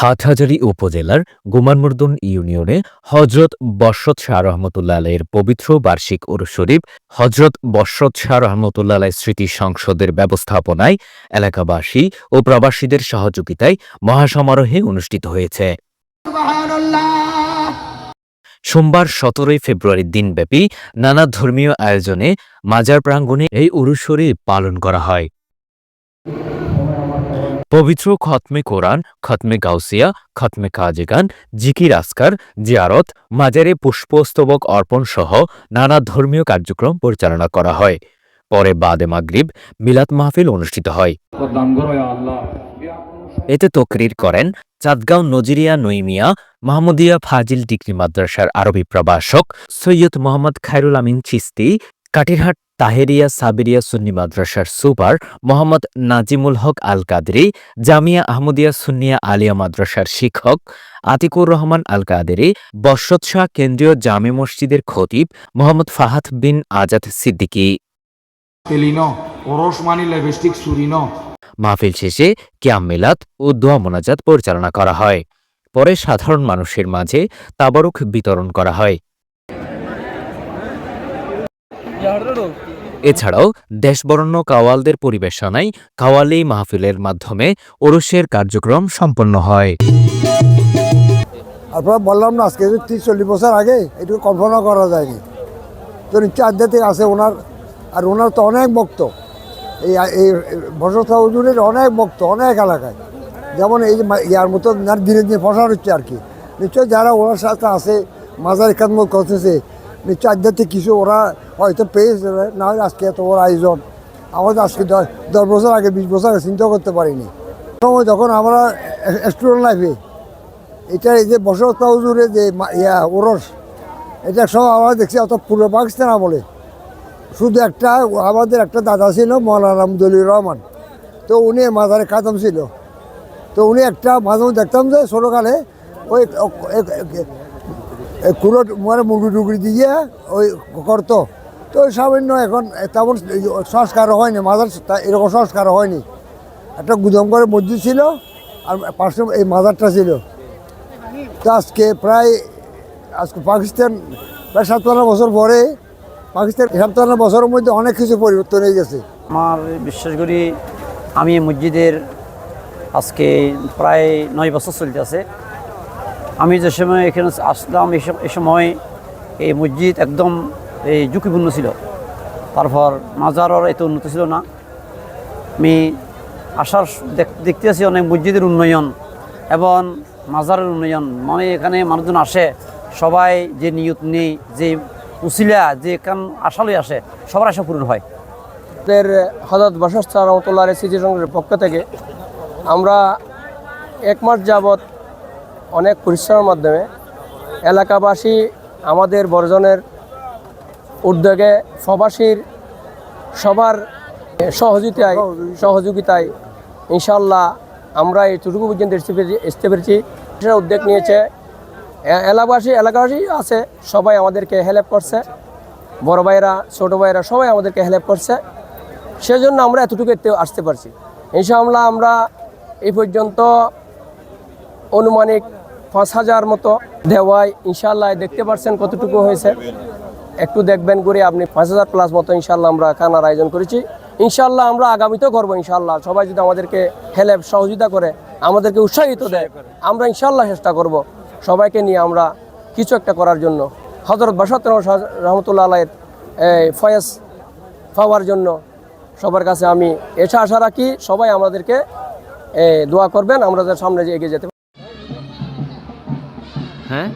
হাটহাজারী উপজেলার গুমানমর্দন ইউনিয়নে হজরত বশরত শাহ রহমতুল্লাহ আলাইয়ের পবিত্র বার্ষিক উরুস শরীফ হজরত বশরত শাহ রহমতুল্লাহ আলাই স্মৃতি সংসদের ব্যবস্থাপনায় এলাকাবাসী ও প্রবাসীদের সহযোগিতায় মহাসমারোহে অনুষ্ঠিত হয়েছে। সোমবার সতেরোই ফেব্রুয়ারি দিনব্যাপী নানা ধর্মীয় আয়োজনে মাজার প্রাঙ্গণে এই উরুস শরীফ পালন করা হয়। পবিত্র খতমে কোরআন, খতমে গাউসিয়া, খতমে কাজেগান, জিকির আসকার, জিয়ারত, মাজারে পুষ্পস্তবক অর্পণ সহ নানা ধর্মীয় কার্যক্রম পরিচালনা করা হয়। পরে বাদে মাগরিব মিলাত মাহফিল অনুষ্ঠিত হয়। এতে তকরির করেন চাঁদগাঁও নজিরিয়া নইমিয়া মাহমুদিয়া ফাজিল ডিগ্রি মাদ্রাসার আরবি প্রভাষক সৈয়দ মোহাম্মদ খায়রুল আমিন চিস্তি কাটিরহাট তাহেরিয়া সাবেরিয়া সুন্নি মাদ্রাসার সুপার মোহাম্মদ নাজিমুল হক আল কাদরি জামিয়া আহমদিয়া সুন্নিয়া আলিয়া মাদ্রাসার শিক্ষক আতিকুর রহমান আল কাদেরি বর্ষত শাহ কেন্দ্রীয় জামে মসজিদের খতিব মোহাম্মদ ফাহাদ বিন আজাদ সিদ্দিকী। মাহফিল শেষে কিয়াম মিলাত ও দোয়া মোনাজাত পরিচালনা করা হয়। পরে সাধারণ মানুষের মাঝে তাবারুক বিতরণ করা হয়। এছাড়াও দেশবরণ্য কাওয়ালদের পরিবেশনায় কাওয়ালি মাহফিলের মাধ্যমে ওরসের কার্যক্রম সম্পন্ন হয়। আপনারা বললাম না, আজকে তিরিশ চল্লিশ বছর আগে এটুকু কল্পনা করা যায়নি। তো নিশ্চয় আধ্যাত্মিক আছে ওনার, আর ওনার তো অনেক ভক্ত। এই এই বসত হুজুরের অনেক ভক্ত, অনেক এলাকায়। যেমন এই ইয়ার মতো দিনে দিনে প্রসার হচ্ছে আর কি। নিশ্চয় যারা ওনার সাথে আছে, মাজার কাদমত করতেছে আধ্যাত্মিক কিছু ওরা হয়তো পেয়েছে, না হলে আজকে এত বড় আয়োজন। আমাদের আজকে দশ বছর আগে, বিশ বছর আগে চিন্তা করতে পারিনি। সময় যখন আমরা স্টুডেন্ট লাইফে এটা এই যে বসরত যে ইয়া, ওরস, এটা সব আমরা দেখছি, অত পূর্ব পাকিস্তান বলে শুধু একটা, আমাদের একটা দাদা ছিল, মৌলানা আহমদুল্লির রহমান। তো উনি মাজারে খাতম ছিল। তো উনি একটা মাঝে দেখতাম যে ছোটোকালে ওই কুলো মানে মুরগি টুকরি দিয়ে ওই করতো। তো সামান্য এখন তেমন সংস্কার হয়নি মাদার এরকম সংস্কার হয়নি। একটা গুদম করে মসজিদ ছিল আর পাশে এই মাদারটা ছিল। তো আজকে প্রায়, আজকে পাকিস্তান, প্রায় সাতান্ন বছর পরে পাকিস্তান সাতান্ন বছরের মধ্যে অনেক কিছু পরিবর্তন হয়ে গেছে। আমার বিশ্বাস করি আমি মসজিদের আজকে প্রায় নয় বছর চলতেছে। আমি যে সময় এখানে আসলাম সম- সময় এই মসজিদ একদম এই ঝুঁকিপূর্ণ ছিল। তারপর মাজারও এত উন্নত ছিল না। আমি আসার দেখ- দেখতেছি অনেক মসজিদের উন্নয়ন এবং মাজারের উন্নয়ন। মানে এখানে মানুষজন আসে, সবাই যে নিয়ত নেই, যে উচিলা যে কান আশালই আসে, সবার আশা পূরণ হয়। হজরত বসস্ত রহমতুল্লাহ স্মৃতি সংঘের পক্ষ থেকে আমরা এক মাস যাবৎ অনেক পরিশ্রমের মাধ্যমে এলাকাবাসী আমাদের বর্জনের উদ্যোগে প্রবাসীর সবার সহযোগিতায় সহযোগিতায় ইনশাল্লাহ আমরা এইটুকু পর্যন্ত আসতে পেরেছি- সেটা উদ্যোগ নিয়েছে। এলাকাবাসী এলাকাবাসী আছে, সবাই আমাদেরকে হেল্প করছে। বড় ভাইরা ছোটো ভাইরা সবাই আমাদেরকে হেল্প করছে। সেজন্য আমরা এতটুকু এতে আসতে পারছি। ইনশাআল্লাহ আমরা এই পর্যন্ত অনুমানিক পাঁচ হাজার মতো দেওয়ায় ইনশাল্লাহ দেখতে পাচ্ছেন কতটুকু হয়েছে। একটু দেখবেন করে আপনি পাঁচ হাজার প্লাস মতো ইনশাল্লাহ আমরা খানার আয়োজন করেছি। ইনশাল্লাহ আমরা আগামীতেও করব ইনশাল্লাহ সবাই যদি আমাদেরকে হেল্প সহযোগিতা করে, আমাদেরকে উৎসাহিত দেয়, আমরা ইনশাল্লাহ চেষ্টা করব সবাইকে নিয়ে আমরা কিছু একটা করার জন্য। হজরত বাসাত রহমতুল্লাহ আলাইয়ের ফয়েজ পাওয়ার জন্য সবার কাছে আমি এসে আশা রাখি সবাই আমাদেরকে দোয়া করবেন, আমরা সামনে এগিয়ে যেতে হ্যাঁ?